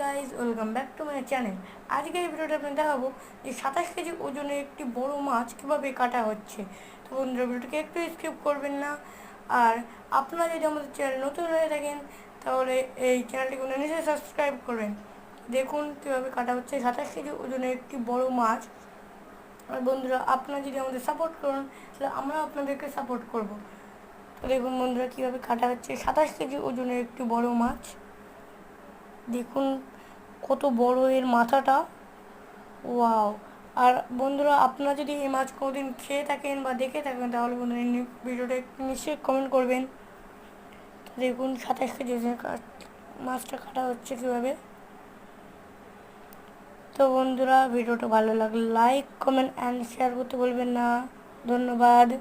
Guys welcome back to my channel আজকে এই ভিডিওটা আপনি দেখাবো যে সাতাশ কেজি ওজনের একটি বড় মাছ কীভাবে কাটা হচ্ছে। তো বন্ধুরা, ভিডিওটাকে একটু স্কিপ করবেন না। আর আপনারা যদি আমাদের চ্যানেল নতুন হয়ে থাকেন, তাহলে এই চ্যানেলটিকে নিশ্চয়ই সাবস্ক্রাইব করবেন। দেখুন কীভাবে কাটা হচ্ছে সাতাশ কেজি ওজনের একটি বড় মাছ। আর বন্ধুরা, আপনারা যদি আমাদের সাপোর্ট করুন, তাহলে আমরা আপনাদেরকে সাপোর্ট করব। তো দেখুন বন্ধুরা, কীভাবে কাটা হচ্ছে সাতাশ কেজি ওজনের একটি বড় মাছ। দেখুন কত বড় এর মাথাটা। ওয়াও। আর বন্ধুরা, আপনারা যদি এই মাছ কোনোদিন খেয়ে থাকেন বা দেখে থাকেন, তাহলে বন্ধুরা ভিডিওটা নিশ্চয়ই কমেন্ট করবেন। দেখুন, সাতাশ কেজি মাছটা কাটা হচ্ছে কীভাবে। তো বন্ধুরা, ভিডিওটা ভালো লাগলে লাইক কমেন্ট অ্যান্ড শেয়ার করতে বলবেন না। ধন্যবাদ।